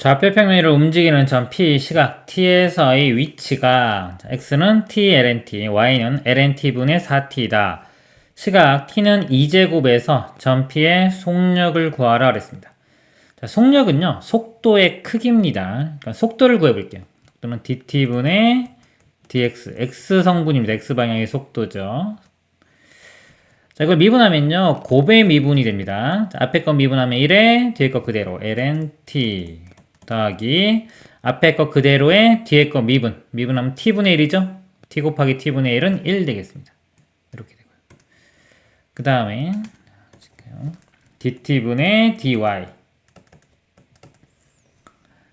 좌표 평면으로 움직이는 점 P 시각 T에서의 위치가 자, X는 T LNT, Y는 LNT분의 4T이다. 시각 T는 2제곱에서 점 P의 속력을 구하라 그랬습니다. 자, 속력은요, 속도의 크기입니다. 그러니까 속도를 구해볼게요. 또는 dt분의 dx, x 성분입니다. x 방향의 속도죠. 자, 이걸 미분하면요, 곱의 미분이 됩니다. 자, 앞에 거 미분하면 1에, 뒤에 거 그대로, lnt 더하기, 앞에 거 그대로에, 뒤에 거 미분. 미분하면 t분의 1이죠? t 곱하기 t분의 1은 1 되겠습니다. 이렇게 되고요. 그 다음에, dt분의 dy.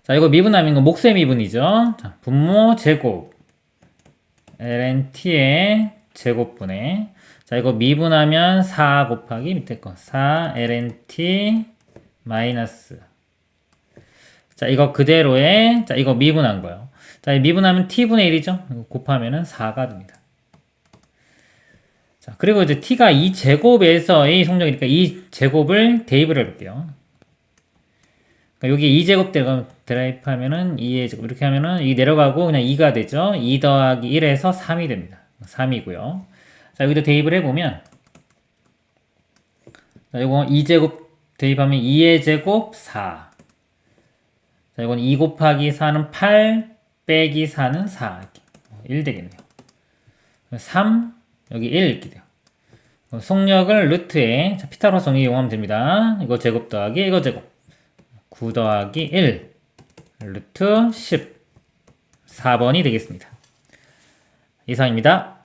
자, 이거 미분하면 이거 목세 미분이죠. 자, 분모 제곱. lnt의 제곱분의. 자, 이거 미분하면 4 곱하기 밑에 거. 4 lnt 마이너스. 자, 이거 그대로에, 자, 이거 미분한 거요. 자, 이 미분하면 t분의 1이죠. 이거 곱하면은 4가 됩니다. 자, 그리고 이제 t가 2제곱에서의 속력이니까 2제곱을 대입을 해볼게요. 그러니까 여기 2제곱 드라이프 하면은 2의 제곱 이렇게 하면은 이 내려가고 그냥 2가 되죠. 2 더하기 1에서 3이 됩니다. 3이고요. 자, 여기도 대입을 해보면 자, 이거 2제곱 대입하면 2의 제곱 4. 자, 이건 2 곱하기 4는 8 빼기 4는 4. 1 되겠네요. 3 여기 1 이렇게 돼요. 속력을 루트에 자, 피타고라스 정리 이용하면 됩니다. 이거 제곱 더하기 이거 제곱. 9 더하기 1 루트 10 4번이 되겠습니다. 이상입니다.